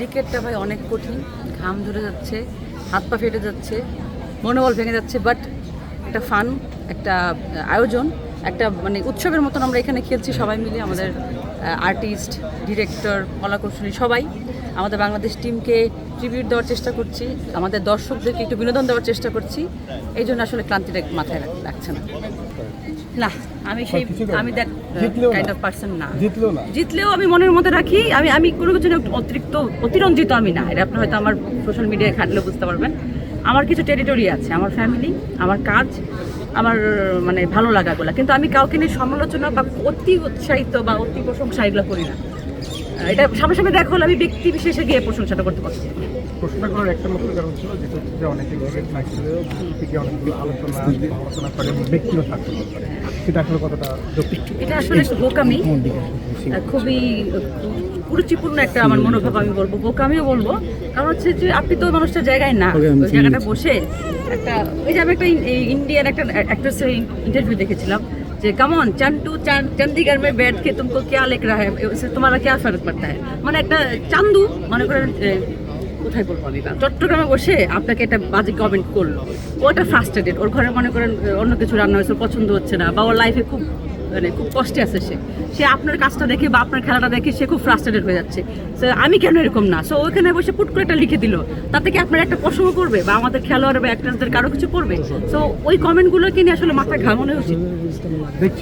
ক্রিকেটটা ভাই অনেক কঠিন, ঘাম ধরে যাচ্ছে, হাত পা ফেটে যাচ্ছে, মনোবল ভেঙে যাচ্ছে বাট একটা ফান একটা আয়োজন, একটা মানে উৎসবের মতন আমরা এখানে খেলছি সবাই মিলে, আমাদের আর্টিস্ট ডিরেক্টর কলাকৌশলী সবাই। আমাদের বাংলাদেশ টিমকে ট্রিবিউট দেওয়ার চেষ্টা করছি আমাদের দর্শকদেরকে একটু বিনোদন দেওয়ার চেষ্টা করছি এই জন্য আসলে ক্লান্তিটা মাথায় লাগছে না। না আমি সেই আমি দ্যাট। কাইন্ড অফ পার্সন না। জিতলেও আমি মনের মধ্যে রাখি আমি আমি কোনো কিছু অতিরিক্ত অতিরঞ্জিত আমি না। এটা আপনি হয়তো আমার সোশ্যাল মিডিয়ায় খাটলে বুঝতে পারবেন। আমার কিছু টেরিটরি আছে আমার ফ্যামিলি আমার কাজ আমার মানে ভালো লাগাগুলো। কিন্তু আমি কাউকে নিয়ে সমালোচনা বা অতি উৎসাহিত বা অতি প্রশংসা এগুলো করি না। এটা সামনাসামনি দেখা হলে আমি ব্যক্তি বিশেষে গিয়ে প্রশংসাটা করতে পারছি। প্রশ্ন করার একটা কারণ ছিল যেটা হচ্ছে যে অনেকে থেকে অনেকগুলো আলোচনা আলোচনা করে এবং ব্যক্তিগত আক্রমণ করে। সেটা আসলে কতটা এটা আসলে বোকামি। খুবই কুরুচিপূর্ণ একটা আমার মনোভাব আমি বলব বোকামিও বলব। কারণ হচ্ছে যে আপনি তো মানুষটা জায়গায় না ওই জায়গাটা বসে একটা ওই যে আমি একটা ইন্ডিয়ান একটা অ্যাক্ট্রেসের ইন্টারভিউ দেখেছিলাম। যে কামন চান্টু চান চন্ডীগড় মে बैठ के तुमको क्या लिख रहा है उससे तुम्हारा क्या फर्क पड़ता है মানে একটা চান্দু মনে করেন এ, কোথায় বলবো আমি বা চট্টগ্রামে বসে আপনাকে একটা বাজে কমেন্ট করলো ও একটা ফ্রাস্ট্রেটেড ওর ঘরে মনে করেন এ, অন্য কিছু রান্না হয়েছে ওর পছন্দ হচ্ছে না বা ওর লাইফে খুব মানে খুব কষ্টে আছে সে। সে আপনার কাজটা দেখে বা আপনার খেলাটা দেখে সে খুব ফ্রাস্ট্রেটেড হয়ে যাচ্ছে। So, আমি কেন এরকম না? সো ওইখানে বসে পুট করে একটা লিখে দিল। তাতে কি আপনার একটা প্রশ্ন করবে? বা আমাদের খেলোয়াড় বা অ্যাক্টার্সদের কারও কিছু করবে? সো ওই কমেন্টগুলোকে নিয়ে আসলে মাথা ঘামানো উচিত।